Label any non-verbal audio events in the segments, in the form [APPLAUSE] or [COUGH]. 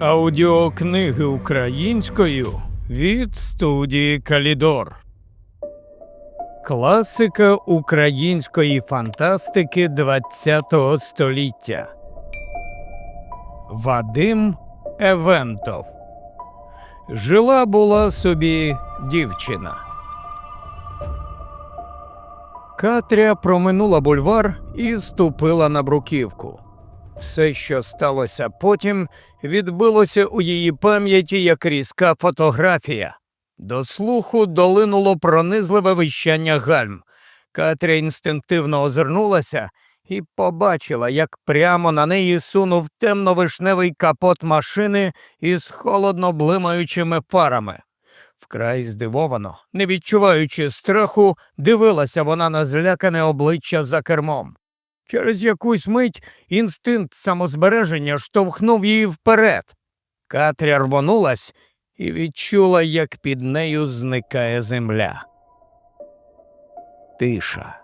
Аудіокниги українською від студії Калідор. Класика української фантастики ХХ століття. Вадим Евентов. Жила була собі дівчина. Катря проминула бульвар і ступила на бруківку. Все, що сталося потім, відбилося у її пам'яті як різка фотографія. До слуху долинуло пронизливе вищання гальм. Катря інстинктивно озирнулася і побачила, як прямо на неї сунув темно-вишневий капот машини із холодно блимаючими фарами. Вкрай здивовано, не відчуваючи страху, дивилася вона на злякане обличчя за кермом. Через якусь мить інстинкт самозбереження штовхнув її вперед. Катря рвонулась і відчула, як під нею зникає земля. Тиша.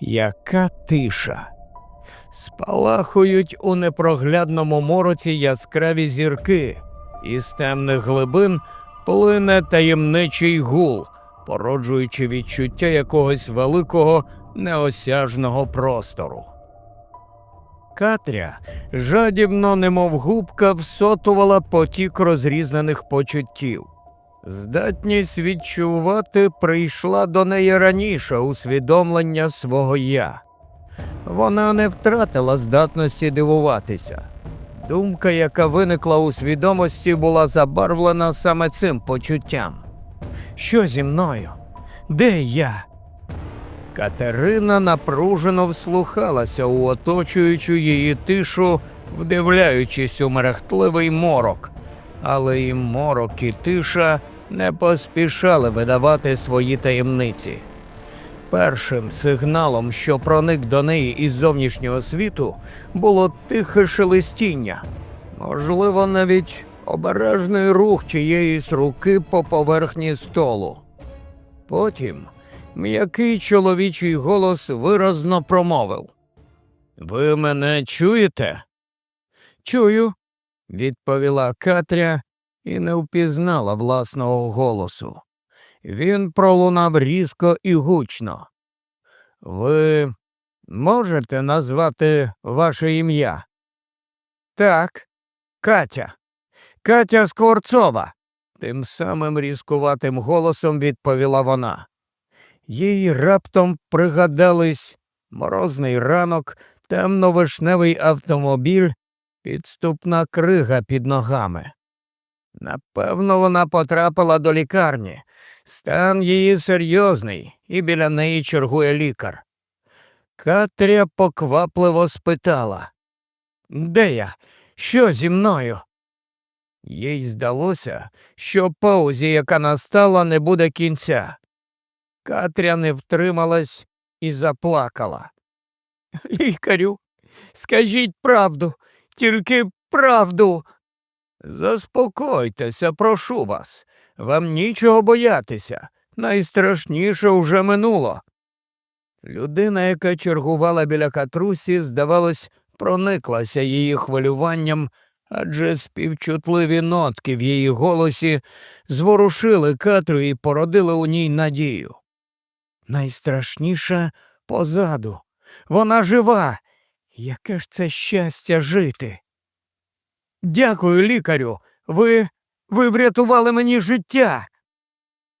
Яка тиша. Спалахують у непроглядному мороці яскраві зірки, із темних глибин плине таємничий гул, породжуючи відчуття якогось великого неосяжного простору. Катря жадібно, немов губка, всотувала потік розрізнених почуттів. Здатність відчувати прийшла до неї раніше усвідомлення свого я. Вона не втратила здатності дивуватися. Думка, яка виникла у свідомості, була забарвлена саме цим почуттям. Що зі мною? Де я? Катерина напружено вслухалася у оточуючу її тишу, вдивляючись у мерехтливий морок, але і морок, і тиша не поспішали видавати свої таємниці. Першим сигналом, що проник до неї із зовнішнього світу, було тихе шелестіння, можливо, навіть обережний рух чиєїсь руки по поверхні столу. Потім м'який чоловічий голос виразно промовив. Ви мене чуєте? Чую, відповіла Катря і не впізнала власного голосу. Він пролунав різко і гучно. Ви можете назвати ваше ім'я? Так, Катя. Катя Скворцова. Тим самим різкуватим голосом відповіла вона. Їй раптом пригадались морозний ранок, темно-вишневий автомобіль, підступна крига під ногами. Напевно, вона потрапила до лікарні. Стан її серйозний, і біля неї чергує лікар. Катря поквапливо спитала Де я? Що зі мною? Їй здалося, що паузі, яка настала, не буде кінця. Катря не втрималась і заплакала. [LAUGHS] Лікарю, скажіть правду, тільки правду. Заспокойтеся, прошу вас. Вам нічого боятися. Найстрашніше вже минуло. Людина, яка чергувала біля катрусі, здавалось, прониклася її хвилюванням, адже співчутливі нотки в її голосі зворушили Катру і породили у ній надію. Найстрашніше позаду. Вона жива. Яке ж це щастя жити. Дякую, лікарю. Ви ви врятували мені життя.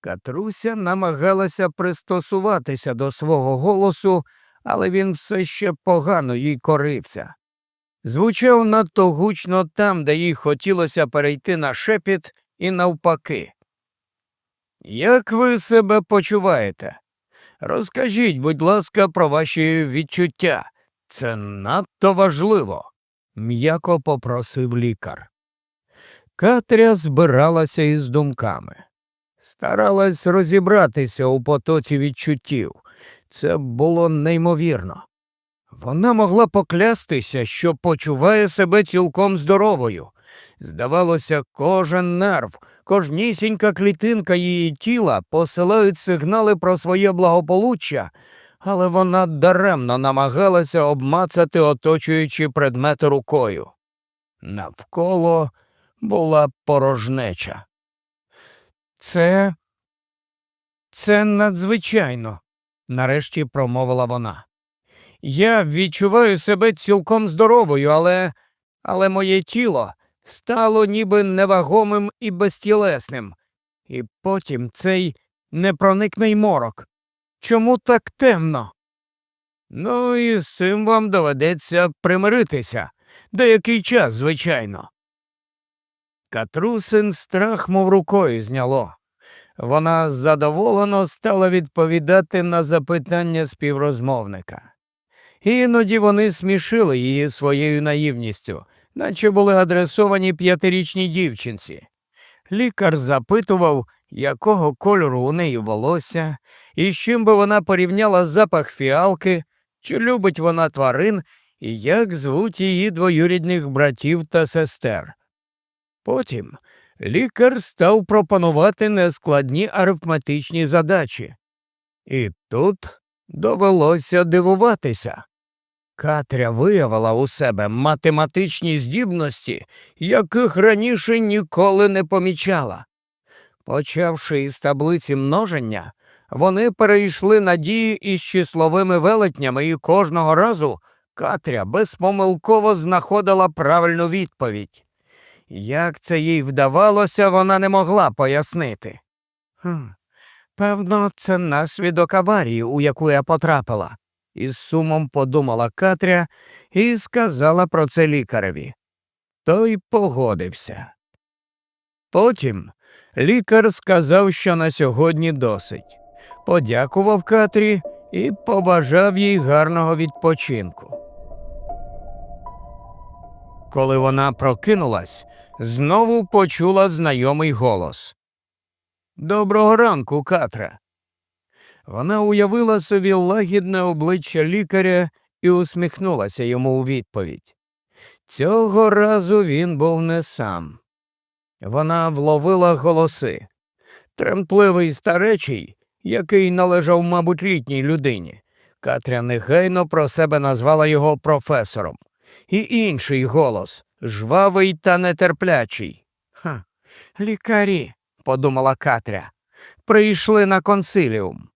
Катруся намагалася пристосуватися до свого голосу, але він все ще погано їй корився. Звучав надто гучно там, де їй хотілося перейти на шепіт і навпаки. Як ви себе почуваєте? Розкажіть, будь ласка, про ваші відчуття. Це надто важливо, м'яко попросив лікар. Катря збиралася із думками. Старалась розібратися у потоці відчуттів. Це було неймовірно. Вона могла поклястися, що почуває себе цілком здоровою. Здавалося, кожен нерв, кожнісінька клітинка її тіла посилають сигнали про своє благополуччя, але вона даремно намагалася обмацати оточуючі предмети рукою. Навколо була порожнеча. Це. Це надзвичайно, нарешті промовила вона. Я відчуваю себе цілком здоровою, але. але моє тіло стало ніби невагомим і безтілесним. І потім цей непроникний морок. Чому так темно? Ну, і з цим вам доведеться примиритися. Деякий час, звичайно. Катрусин страх мов рукою зняло. Вона задоволено стала відповідати на запитання співрозмовника. Іноді вони смішили її своєю наївністю, наче були адресовані п'ятирічній дівчинці. Лікар запитував, якого кольору у неї волосся, і з чим би вона порівняла запах фіалки, чи любить вона тварин, і як звуть її двоюрідних братів та сестер. Потім лікар став пропонувати нескладні арифметичні задачі. І тут довелося дивуватися. Катря виявила у себе математичні здібності, яких раніше ніколи не помічала. Почавши із таблиці множення, вони перейшли на дії із числовими велетнями, і кожного разу Катря безпомилково знаходила правильну відповідь. Як це їй вдавалося, вона не могла пояснити. «Хм, Певно, це наслідок аварії, у яку я потрапила, із сумом подумала Катря і сказала про це лікареві. Той погодився. Потім лікар сказав, що на сьогодні досить, подякував Катрі і побажав їй гарного відпочинку. Коли вона прокинулась, знову почула знайомий голос. Доброго ранку, Катра. Вона уявила собі лагідне обличчя лікаря і усміхнулася йому у відповідь. Цього разу він був не сам. Вона вловила голоси. Тремтливий старечий, який належав, мабуть, літній людині. Катря негайно про себе назвала його професором. І інший голос жвавий та нетерплячий. Ха, лікарі, подумала Катря, прийшли на консиліум.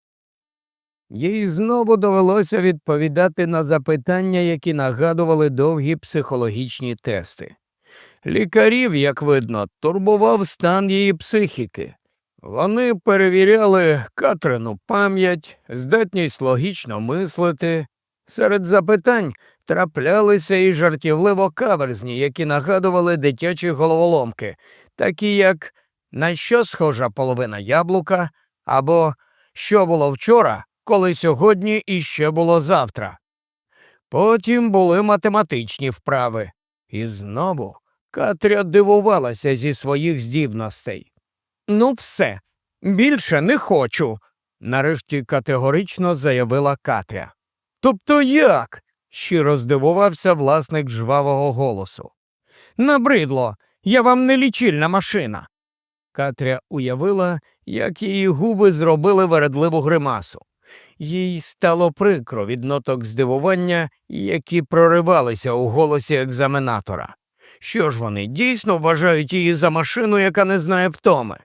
Їй знову довелося відповідати на запитання, які нагадували довгі психологічні тести. Лікарів, як видно, турбував стан її психіки. Вони перевіряли Катрину пам'ять, здатність логічно мислити. Серед запитань траплялися і жартівливо каверзні, які нагадували дитячі головоломки, такі як на що схожа половина яблука, або що було вчора, коли сьогодні і ще було завтра. Потім були математичні вправи, і знову Катря дивувалася зі своїх здібностей. Ну, все, більше не хочу, нарешті категорично заявила Катря. Тобто як? щиро здивувався власник жвавого голосу. Набридло, я вам не лічильна машина. Катря уявила, як її губи зробили вередливу гримасу. Їй стало прикро від ноток здивування, які проривалися у голосі екзаменатора. Що ж вони дійсно вважають її за машину, яка не знає втоми?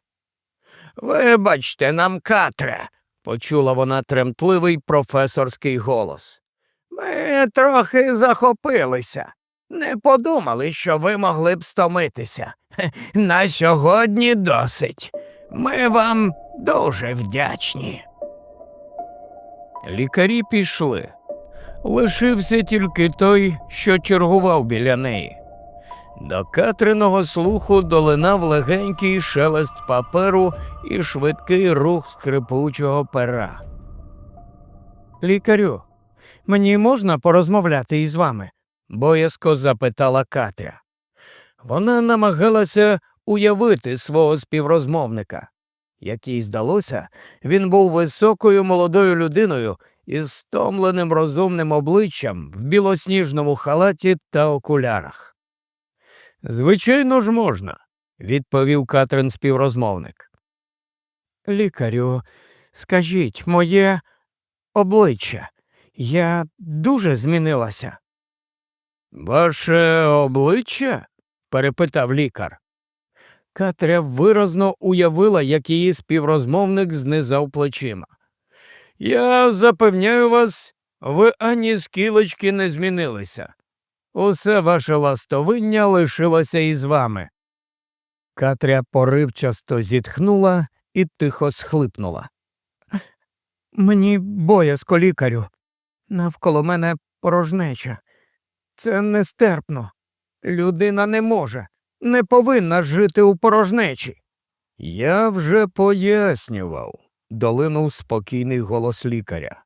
Вибачте нам, Катре, почула вона тремтливий професорський голос. Ми трохи захопилися. Не подумали, що ви могли б стомитися. [LAUGHS] На сьогодні досить. Ми вам дуже вдячні. Лікарі пішли. Лишився тільки той, що чергував біля неї. До Катриного слуху долинав легенький шелест паперу і швидкий рух скрипучого пера. Лікарю, мені можна порозмовляти із вами? боязко запитала Катря. Вона намагалася уявити свого співрозмовника. Як їй здалося, він був високою молодою людиною із стомленим розумним обличчям в білосніжному халаті та окулярах. Звичайно ж можна, відповів Катрин співрозмовник. Лікарю, скажіть, моє обличчя. Я дуже змінилася. Ваше обличчя? перепитав лікар. Катря виразно уявила, як її співрозмовник знизав плечима. Я запевняю вас, ви ані скілочки не змінилися. Усе ваше ластовиння лишилося із вами. Катря поривчасто зітхнула і тихо схлипнула. Мені боязко лікарю. Навколо мене порожнеча. Це нестерпно. Людина не може, не повинна жити у порожнечі. Я вже пояснював, долинув спокійний голос лікаря.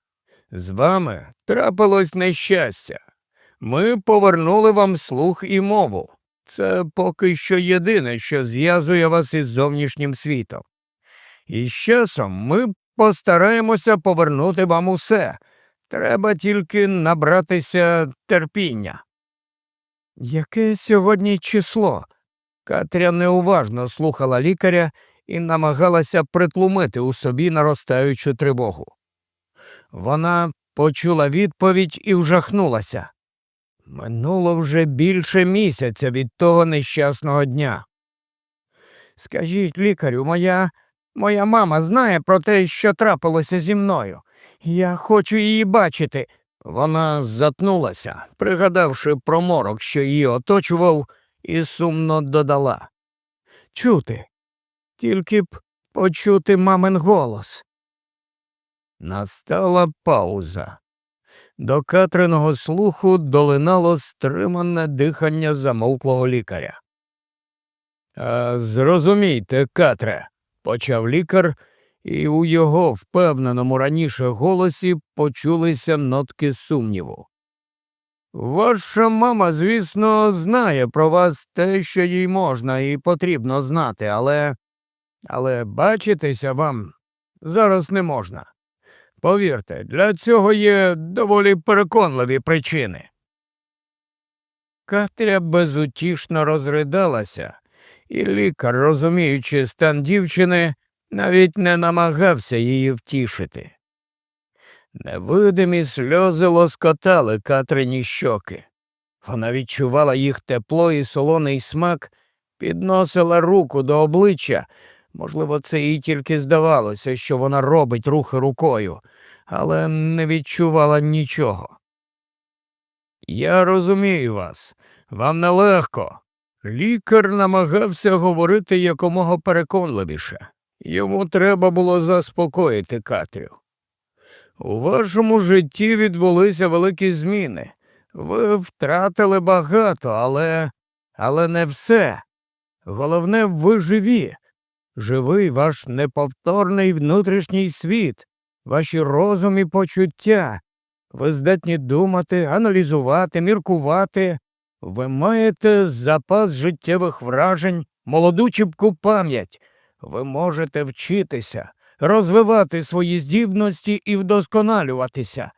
З вами трапилось нещастя. Ми повернули вам слух і мову. Це поки що єдине, що зв'язує вас із зовнішнім світом. І з часом ми постараємося повернути вам усе. Треба тільки набратися терпіння. Яке сьогодні число? Катря неуважно слухала лікаря і намагалася притлумити у собі наростаючу тривогу. Вона почула відповідь і вжахнулася. Минуло вже більше місяця від того нещасного дня. Скажіть, лікарю, моя моя мама знає про те, що трапилося зі мною. Я хочу її бачити. Вона затнулася, пригадавши про морок, що її оточував, і сумно додала Чути, тільки б почути мамин голос. Настала пауза. До Катриного слуху долинало стримане дихання замовклого лікаря. «А, Зрозумійте, Катре, почав лікар, і у його впевненому раніше голосі почулися нотки сумніву. Ваша мама, звісно, знає про вас те, що їй можна і потрібно знати, але. але бачитися вам зараз не можна. Повірте, для цього є доволі переконливі причини. Катря безутішно розридалася, і лікар, розуміючи стан дівчини, навіть не намагався її втішити. Невидимі сльози лоскотали Катрині щоки. Вона відчувала їх тепло і солоний смак, підносила руку до обличчя. Можливо, це їй тільки здавалося, що вона робить рухи рукою, але не відчувала нічого. Я розумію вас, вам нелегко. Лікар намагався говорити якомога переконливіше. Йому треба було заспокоїти Катрю. У вашому житті відбулися великі зміни. Ви втратили багато, але але не все. Головне, ви живі. Живий ваш неповторний внутрішній світ, ваші розум і почуття. Ви здатні думати, аналізувати, міркувати. Ви маєте запас життєвих вражень, молоду чіпку пам'ять. Ви можете вчитися, розвивати свої здібності і вдосконалюватися.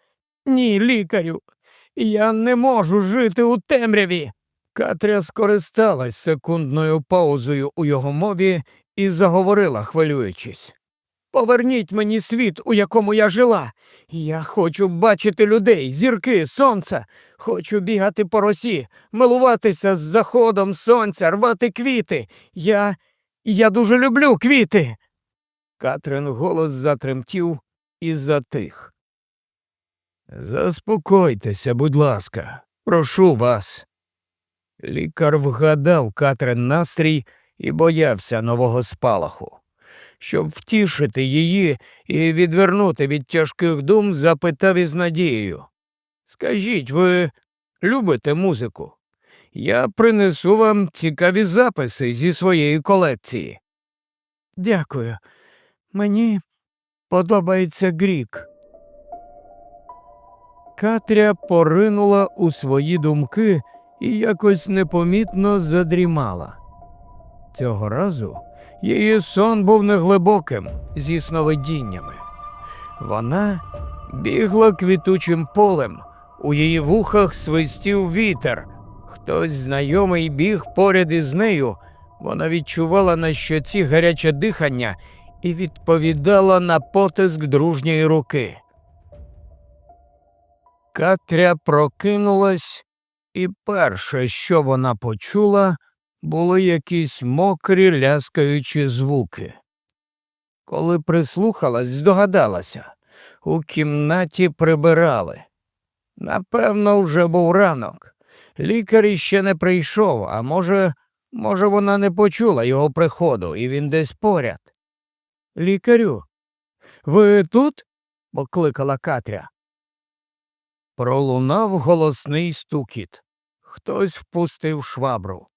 Ні, лікарю, я не можу жити у темряві. Катря скористалась секундною паузою у його мові і заговорила, хвилюючись. Поверніть мені світ, у якому я жила. Я хочу бачити людей, зірки, сонце. Хочу бігати по росі, милуватися з заходом сонця, рвати квіти. Я. я дуже люблю квіти. Катрин голос затремтів і затих. Заспокойтеся, будь ласка, прошу вас. Лікар вгадав Катрин настрій і боявся нового спалаху. Щоб втішити її і відвернути від тяжких дум, запитав із надією Скажіть, ви любите музику? Я принесу вам цікаві записи зі своєї колекції. Дякую. Мені подобається Грік. Катря поринула у свої думки і якось непомітно задрімала. Цього разу її сон був неглибоким, зі сновидіннями. Вона бігла квітучим полем, у її вухах свистів вітер. Хтось знайомий біг поряд із нею. Вона відчувала на щоці гаряче дихання і відповідала на потиск дружньої руки. Катря прокинулась, і перше, що вона почула, були якісь мокрі ляскаючі звуки. Коли прислухалась, здогадалася у кімнаті прибирали. Напевно, вже був ранок. Лікар іще не прийшов, а може, може, вона не почула його приходу, і він десь поряд. Лікарю, ви тут? покликала Катря. Пролунав голосний стукіт. Хтось впустив швабру.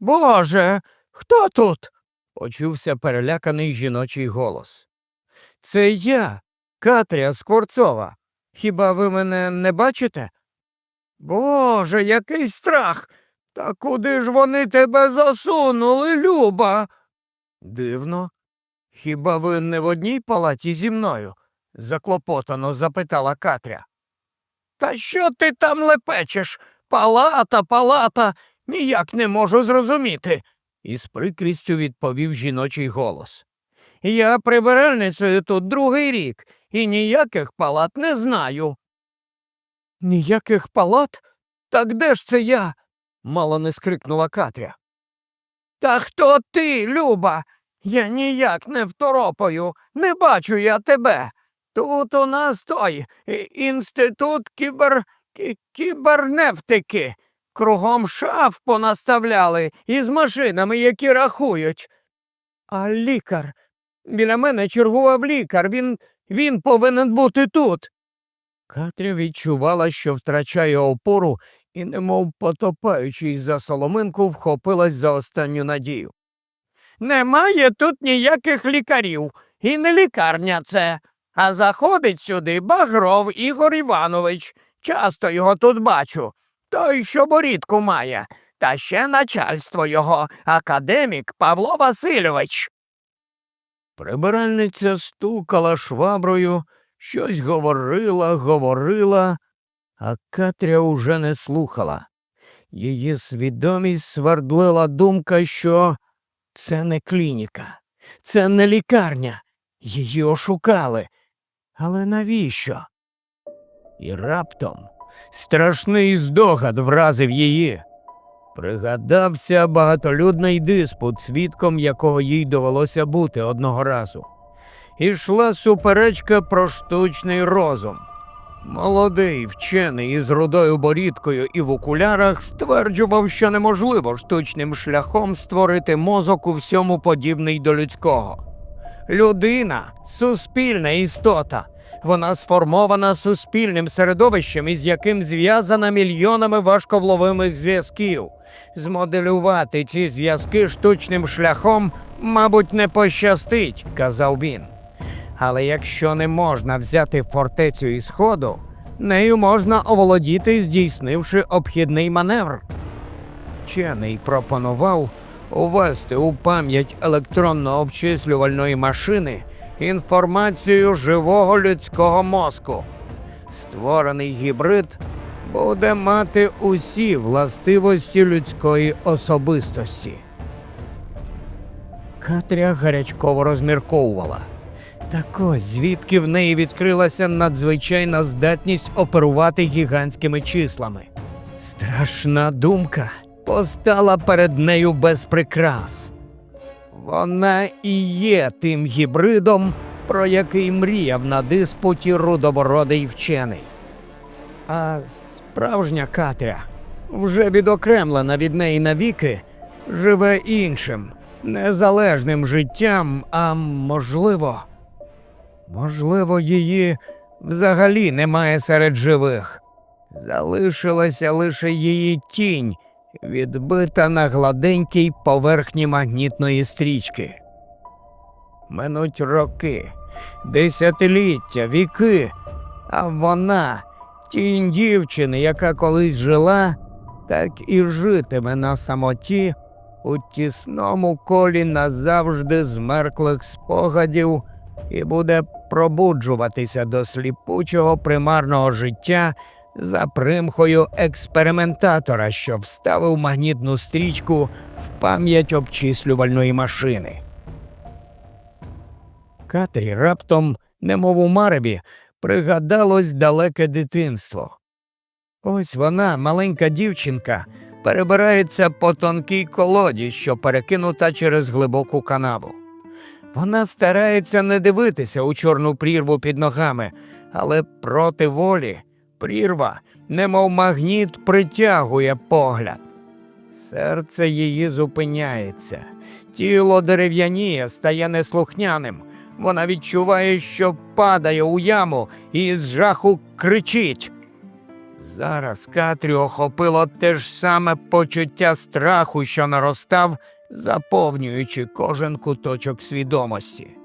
Боже, хто тут? почувся переляканий жіночий голос. Це я, Катря Скворцова. Хіба ви мене не бачите? Боже, який страх. Та куди ж вони тебе засунули, Люба? Дивно. Хіба ви не в одній палаті зі мною? заклопотано запитала Катря. Та що ти там лепечеш? Палата, палата, ніяк не можу зрозуміти, із прикрістю відповів жіночий голос. Я прибиральницею тут другий рік і ніяких палат не знаю. Ніяких палат? Так де ж це я? мало не скрикнула Катря. Та хто ти, Люба? Я ніяк не второпаю, не бачу я тебе. Тут у нас той е, інститут кібер... кі- кіберневтики. Кругом шаф понаставляли із машинами, які рахують. А лікар. Біля мене чергував лікар. Він, він повинен бути тут. Катря відчувала, що втрачає опору і, немов потопаючись за соломинку, вхопилась за останню надію. Немає тут ніяких лікарів, і не лікарня це. А заходить сюди Багров Ігор Іванович. Часто його тут бачу. Той, що борідку має, та ще начальство його, академік Павло Васильович. Прибиральниця стукала шваброю, щось говорила, говорила, а Катря уже не слухала. Її свідомість свердлила думка, що це не клініка, це не лікарня. Її ошукали. Але навіщо? І раптом страшний здогад вразив її. Пригадався багатолюдний диспут, свідком якого їй довелося бути одного разу. Ішла суперечка про штучний розум. Молодий вчений із рудою борідкою і в окулярах стверджував, що неможливо штучним шляхом створити мозок у всьому подібний до людського. Людина суспільна істота. Вона сформована суспільним середовищем, із яким зв'язана мільйонами важковловимих зв'язків. Змоделювати ці зв'язки штучним шляхом, мабуть, не пощастить, казав він. Але якщо не можна взяти фортецю із сходу, нею можна оволодіти, здійснивши обхідний маневр. Вчений пропонував увести у пам'ять електронно-обчислювальної машини інформацію живого людського мозку. Створений гібрид буде мати усі властивості людської особистості. Катря гарячково розмірковувала. Так ось звідки в неї відкрилася надзвичайна здатність оперувати гігантськими числами. Страшна думка постала перед нею без прикрас. Вона і є тим гібридом, про який мріяв на диспуті рудобородий вчений. А справжня Катря, вже відокремлена від неї навіки, живе іншим, незалежним життям, а можливо, можливо, її взагалі немає серед живих. Залишилася лише її тінь, відбита на гладенькій поверхні магнітної стрічки. Минуть роки, десятиліття, віки, а вона, тінь дівчини, яка колись жила, так і житиме на самоті у тісному колі назавжди змерклих спогадів і буде пробуджуватися до сліпучого примарного життя за примхою експериментатора, що вставив магнітну стрічку в пам'ять обчислювальної машини. Катрі раптом, немов у мареві, пригадалось далеке дитинство. Ось вона, маленька дівчинка, перебирається по тонкій колоді, що перекинута через глибоку канаву. Вона старається не дивитися у чорну прірву під ногами, але проти волі прірва, немов магніт, притягує погляд. Серце її зупиняється, тіло дерев'яніє, стає неслухняним. Вона відчуває, що падає у яму і з жаху кричить. Зараз Катрі охопило те ж саме почуття страху, що наростав, заповнюючи кожен куточок свідомості.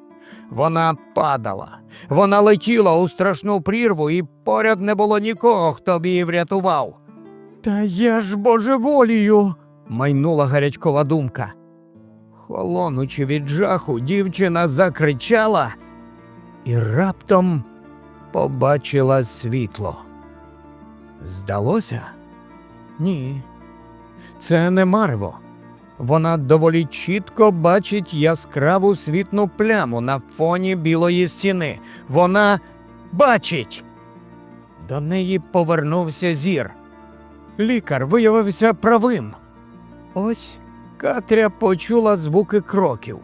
Вона падала, вона летіла у страшну прірву, і поряд не було нікого, хто б її врятував. Та я ж божеволію, майнула гарячкова думка. Холонучи від жаху, дівчина закричала і раптом побачила світло. Здалося? Ні. Це не марево. Вона доволі чітко бачить яскраву світну пляму на фоні білої стіни. Вона бачить. До неї повернувся зір. Лікар виявився правим. Ось Катря почула звуки кроків.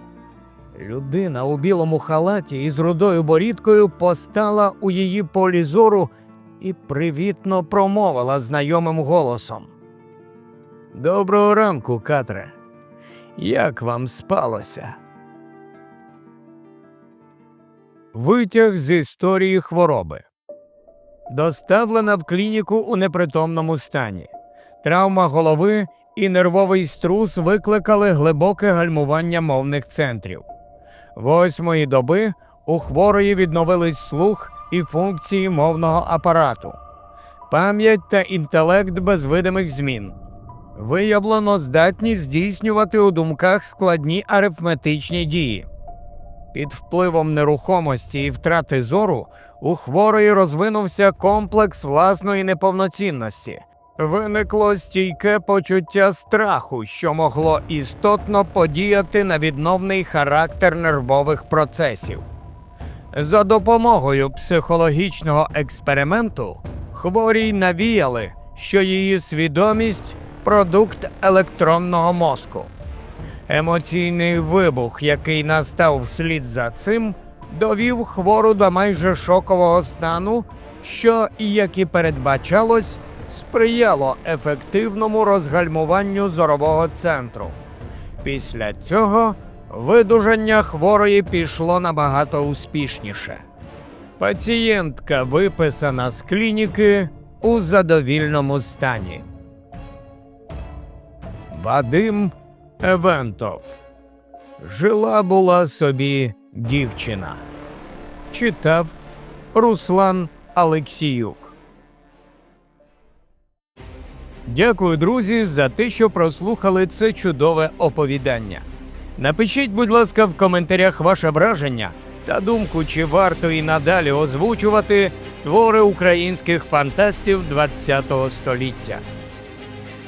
Людина у білому халаті із рудою борідкою постала у її полі зору і привітно промовила знайомим голосом. Доброго ранку, Катре. Як вам спалося? Витяг з історії хвороби. Доставлена в клініку у непритомному стані. Травма голови і нервовий струс викликали глибоке гальмування мовних центрів. Восьмої доби у хворої відновились слух і функції мовного апарату, пам'ять та інтелект без видимих змін. Виявлено здатність здійснювати у думках складні арифметичні дії. Під впливом нерухомості і втрати зору у хворої розвинувся комплекс власної неповноцінності. Виникло стійке почуття страху, що могло істотно подіяти на відновний характер нервових процесів. За допомогою психологічного експерименту хворій навіяли, що її свідомість продукт електронного мозку. Емоційний вибух, який настав вслід за цим, довів хвору до майже шокового стану, що, як і передбачалось, сприяло ефективному розгальмуванню зорового центру. Після цього видужання хворої пішло набагато успішніше. Пацієнтка виписана з клініки у задовільному стані. Вадим Евентов. Жила була собі дівчина. Читав Руслан Алексіюк. Дякую, друзі, за те, що прослухали це чудове оповідання. Напишіть, будь ласка, в коментарях ваше враження та думку, чи варто і надалі озвучувати твори українських фантастів ХХ століття.